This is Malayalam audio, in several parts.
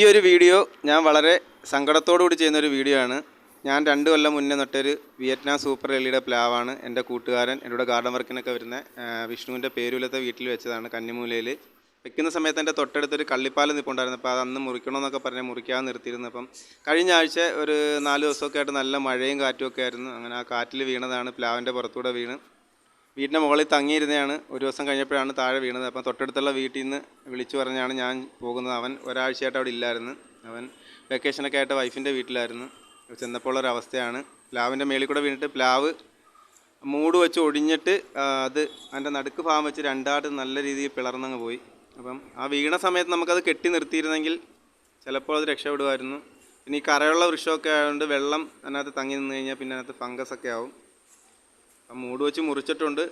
ഈ ഒരു വീഡിയോ ഞാൻ വളരെ സങ്കടത്തോടു കൂടി ചെയ്യുന്ന ഒരു വീഡിയോ ആണ്. ഞാൻ രണ്ട് കൊല്ലം മുന്നേ നട്ടൊരു വിയറ്റ്നാം സൂപ്പർ എല്ലിയുടെ പ്ലാവാണ് എന്റെ കൂട്ടുകാരൻ എന്നോട് ഗാർഡൻ വർക്കിനൊക്കെ വരുന്ന വിഷ്ണുവിന്റെ പേരുലത്തെ വീട്ടിൽ വെച്ചതാണ് കന്നിമൂലയിൽ വെക്കുന്ന സമയത്ത് എന്റെ തൊട്ടടുത്തൊരു കള്ളിപ്പാലം നിൽപ്പുണ്ടായിരുന്നു അപ്പോൾ അത് അന്ന് മുറിക്കണമെന്നൊക്കെ പറഞ്ഞ് മുറിക്കാതെ നിർത്തിയിരുന്നു അപ്പം കഴിഞ്ഞ ആഴ്ച ഒരു നാല് ദിവസമൊക്കെ ആയിട്ട് നല്ല മഴയും കാറ്റുമൊക്കെ ആയിരുന്നു. അങ്ങനെ ആ കാറ്റിൽ വീണതാണ് പ്ലാവിന്റെ പുറത്തൂടെ വീണ്. വീടിന്റെ മുകളിൽ തങ്ങിയിരുന്നതാണ് ഒരു ദിവസം കഴിഞ്ഞപ്പോഴാണ് താഴെ വീണത്. അപ്പം തൊട്ടടുത്തുള്ള വീട്ടിൽ നിന്ന് വിളിച്ചു പറഞ്ഞാണ് ഞാൻ പോകുന്നത്. അവൻ ഒരാഴ്ചയായിട്ട് അവിടെ ഇല്ലായിരുന്നു. അവൻ വെക്കേഷനൊക്കെ ആയിട്ട് വൈഫിന്റെ വീട്ടിലായിരുന്നു. ചെന്നപ്പോൾ ഒരവസ്ഥയാണ്. പ്ലാവിന്റെ മേളിൽ കൂടെ വീണിട്ട് പ്ലാവ് മൂട് വെച്ച് ഒടിഞ്ഞിട്ട് അത് അതിന്റെ നടുക്ക് ഭാഗം വെച്ച് രണ്ടായിട്ട് നല്ല രീതിയിൽ പിളർന്നങ്ങ് പോയി. അപ്പം ആ വീണ സമയത്ത് നമുക്കത് കെട്ടി നിർത്തിയിരുന്നെങ്കിൽ ചിലപ്പോൾ അത് രക്ഷപ്പെടുമായിരുന്നു. പിന്നെ ഈ കരയുള്ള വൃക്ഷമൊക്കെ ആയതുകൊണ്ട് വെള്ളം അതിനകത്ത് തങ്ങി നിന്ന് കഴിഞ്ഞാൽ പിന്നെ അതിനകത്ത് ഫംഗസ് ഒക്കെ ആവും. മൂട് വെച്ച് മുറിച്ചിട്ടുണ്ട്.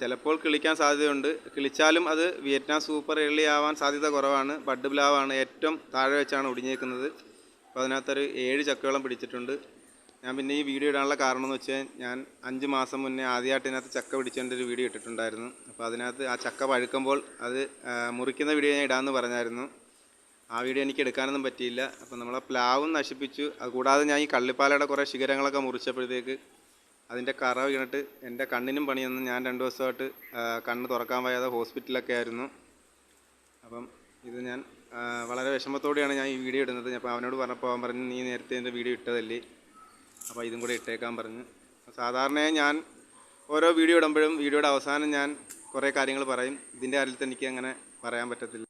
ചിലപ്പോൾ കിളിക്കാൻ സാധ്യതയുണ്ട്. കിളിച്ചാലും അത് വിയറ്റ്നാം സൂപ്പർ എള്ളി ആവാൻ സാധ്യത കുറവാണ്. ബഡ് ബ്ലാവാണ് ഏറ്റവും താഴെ വെച്ചാണ് ഒടിഞ്ഞേക്കുന്നത്. അപ്പോൾ അതിനകത്തൊരു ഏഴ് ചക്കയോളം പിടിച്ചിട്ടുണ്ട്. ഞാൻ പിന്നെ ഈ വീഡിയോ ഇടാനുള്ള കാരണം എന്ന് വെച്ചാൽ ഞാൻ അഞ്ച് മാസം മുന്നേ ആദ്യമായിട്ട് ഇതിനകത്ത് ചക്ക പിടിച്ചതിന്റെ ഒരു വീഡിയോ ഇട്ടിട്ടുണ്ടായിരുന്നു. അപ്പോൾ അതിനകത്ത് ആ ചക്ക പഴുക്കുമ്പോൾ അത് മുറിക്കുന്ന വീഡിയോ ഞാൻ ഇടാമെന്ന് പറഞ്ഞായിരുന്നു. ആ വീഡിയോ എനിക്ക് എടുക്കാനൊന്നും പറ്റിയില്ല. അപ്പോൾ നമ്മളെ പ്ലാവും നശിപ്പിച്ചു. അതുകൂടാതെ ഞാൻ ഈ കള്ളിപ്പാലയുടെ കുറേ ശിഖരങ്ങളൊക്കെ മുറിച്ചപ്പോഴത്തേക്ക് അതിന്റെ കറ വീണിട്ട് എന്റെ കണ്ണിനും പണിയെന്ന് ഞാൻ രണ്ട് ദിവസമായിട്ട് കണ്ണ് തുറക്കാൻ വയ്യാതെ ഹോസ്പിറ്റലൊക്കെ ആയിരുന്നു. അപ്പം ഇത് ഞാൻ വളരെ വിഷമത്തോടെയാണ് ഞാൻ ഈ വീഡിയോ ഇടുന്നത്. അപ്പോൾ അവനോട് പറഞ്ഞപ്പോൾ അവൻ പറഞ്ഞു നീ നേരത്തെ എന്റെ വീഡിയോ ഇട്ടതല്ലേ? അപ്പോൾ ഇതും കൂടെ ഇട്ടേക്കാൻ പറഞ്ഞു. സാധാരണയായി ഞാൻ ഓരോ വീഡിയോ ഇടുമ്പോഴും വീഡിയോയുടെ അവസാനം ഞാൻ കുറേ കാര്യങ്ങൾ പറയും. ഇതിന്റെ കാര്യത്തിൽ എനിക്ക് അങ്ങനെ പറയാൻ പറ്റത്തില്ല.